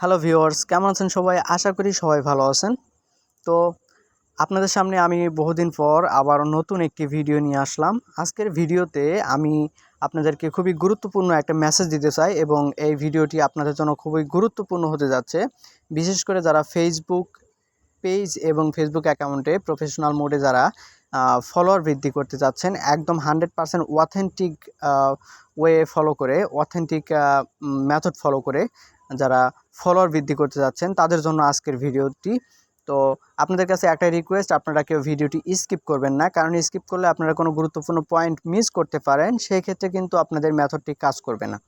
Hello viewers, কেমন আছেন সবাই? আশা করি সবাই ভালো আছেন। তো আপনাদের সামনে আমি বহুদিন পর আবার নতুন একটি ভিডিও নিয়ে আসলাম। আজকের ভিডিওতে আমি আপনাদেরকে খুবই গুরুত্বপূর্ণ একটা মেসেজ দিতে চাই এবং এই ভিডিওটি আপনাদের জন্য খুবই গুরুত্বপূর্ণ হতে যাচ্ছে। বিশেষ করে যারা ফেসবুক পেজ এবং ফেসবুক অ্যাকাউন্টে প্রফেশনাল মোডে যারা ফলোয়ার বৃদ্ধি করতে চাচ্ছেন একদম hundred percent authentic way follow করে অথেন্টিক মেথড ফলো করে যারা ফলোয়ার বৃদ্ধি করতে যাচ্ছেন, তাদের জন্য আজকের ভিডিওটি। তো আপনাদের কাছে একটা রিকোয়েস্ট আপনারা কেউ ভিডিওটি স্কিপ করবেন না, কারণ স্কিপ করলে আপনারা কোনো গুরুত্বপূর্ণ পয়েন্ট মিস করতে পারেন, সেই ক্ষেত্রে কিন্তু আপনাদের মেথডটি কাজ করবে না।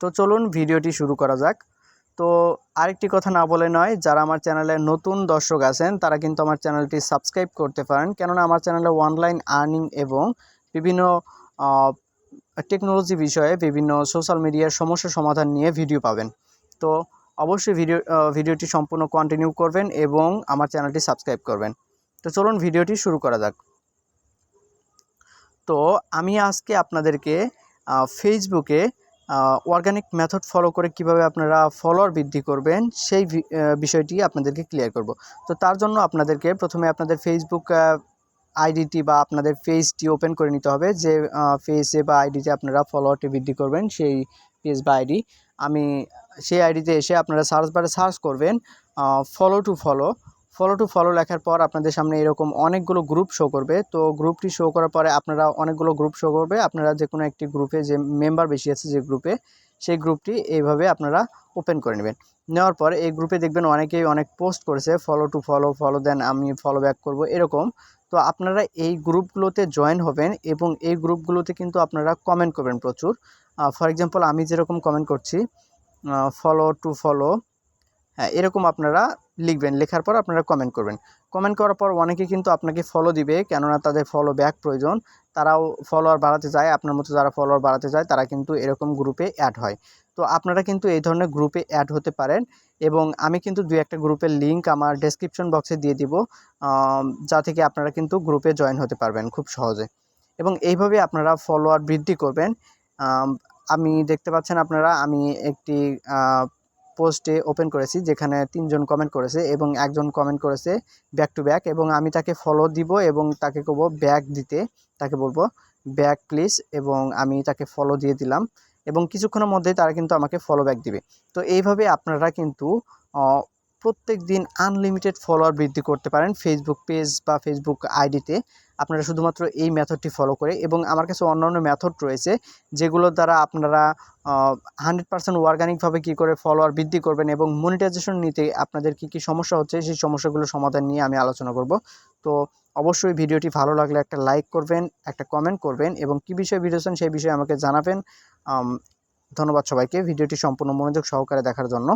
তো চলুন ভিডিওটি শুরু করা যাক। তো আরেকটি কথা না বলে নয়, যারা আমার চ্যানেলে নতুন দর্শক আছেন, তারা কিন্তু আমার চ্যানেলটি সাবস্ক্রাইব করতে পারেন। কেননা আমার চ্যানেলে অনলাইন আর্নিং এবং বিভিন্ন টেকনোলজি বিষয়ে বিভিন্ন সোশ্যাল মিডিয়ার সমস্যা সমাধান নিয়ে ভিডিও পাবেন। তো অবশ্যই ভিডিও ভিডিওটি সম্পূর্ণ কন্টিনিউ করবেন এবং আমার চ্যানেলটি সাবস্ক্রাইব করবেন। তো চলুন ভিডিওটি শুরু করা যাক। তো আমি আজকে আপনাদেরকে ফেসবুকে অর্গানিক মেথড ফলো করে কীভাবে আপনারা ফলোয়ার বৃদ্ধি করবেন, সেই বিষয়টি আপনাদেরকে ক্লিয়ার করব। তো তার জন্য আপনাদেরকে প্রথমে আপনাদের ফেসবুক আইডিটি বা আপনাদের পেজটি ওপেন করে নিতে হবে যে পেজে বা আইডিতে আপনারা ফলোয়ারটি বৃদ্ধি করবেন, সেই পেজ বা আইডি আমি সেই আইডিতে এসে আপনারা সার্চ বারে সার্চ করবেন follow to follow follow to follow লেখার পর আপনাদের সামনে এরকম অনেকগুলো গ্রুপ শো করবে। তো গ্রুপটি শো করার পরে আপনারা অনেকগুলো গ্রুপ শো করবে। আপনারা যে কোনো একটি গ্রুপে যে মেম্বার বেশি আছে যে গ্রুপে সেই গ্রুপটি এইভাবে আপনারা ওপেন করে নেবেন। নেওয়ার পর এই গ্রুপে দেখবেন অনেকেই অনেক পোস্ট করেছে ফলো টু ফলো ফলো দেন আমি ফলো ব্যাক করব, এরকম। তো আপনারা এই গ্রুপগুলোতে জয়েন হবেন এবং এই গ্রুপগুলোতে কিন্তু আপনারা কমেন্ট করবেন প্রচুর। ফর এক্সাম্পল আমি যেরকম কমেন্ট করছি ফলো টু ফলো হ্যাঁ এরকম আপনারা লিখবেন। লেখার পর আপনারা কমেন্ট করবেন। কমেন্ট করার পর অনেকে কিন্তু আপনাকে ফলো দিবে, কেননা তাদের ফলো ব্যাক প্রয়োজন। তারাও ফলোয়ার বাড়াতে চায়, আপনার মতো যারা ফলোয়ার বাড়াতে চায়, তারা কিন্তু এরকম গ্রুপে অ্যাড হয়। তো আপনারা কিন্তু এই ধরনের গ্রুপে অ্যাড হতে পারেন এবং আমি কিন্তু দুই একটা গ্রুপের লিঙ্ক আমার ডেসক্রিপশন বক্সে দিয়ে দিব যা থেকে আপনারা কিন্তু গ্রুপে জয়েন হতে পারবেন খুব সহজে। এবং এইভাবে আপনারা ফলোয়ার বৃদ্ধি করবেন। আমি দেখতে পাচ্ছেন আপনারা, আমি একটি পোস্টে ওপেন করেছি, যেখানে তিনজন কমেন্ট করেছে এবং একজন কমেন্ট করেছে ব্যাক টু ব্যাক এবং আমি তাকে ফলো দিব এবং তাকে কব ব্যাক দিতে, তাকে বলব ব্যাক প্লিজ এবং আমি তাকে ফলো দিয়ে দিলাম এবং কিছুক্ষণের মধ্যেই তারা কিন্তু আমাকে ফলো ব্যাক দিবে। তো এইভাবে আপনারা কিন্তু প্রত্যেক দিন আনলিমিটেড ফলোয়ার বৃদ্ধি করতে পারেন ফেসবুক পেজ বা ফেসবুক আইডিতে আপনারা শুধুমাত্র এই মেথডটি ফলো করে এবং আমার কাছে অন্যান্য মেথড রয়েছে যেগুলোর দ্বারা আপনারা হান্ড্রেড পার্সেন্ট অর্গানিকভাবে কী করে ফলোয়ার বৃদ্ধি করবেন এবং মনিটাইজেশন নিতে আপনাদের কি কি সমস্যা হচ্ছে সেই সমস্যাগুলো সমাধান নিয়ে আমি আলোচনা করব। তো অবশ্যই ভিডিওটি ভালো লাগলে একটা লাইক করবেন, একটা কমেন্ট করবেন এবং কী বিষয়ে ভিডিও চান সেই বিষয়ে আমাকে জানাবেন। ধন্যবাদ সবাইকে। ভিডিওটি সম্পূর্ণ মনোযোগ সহকারে দেখার জন্য।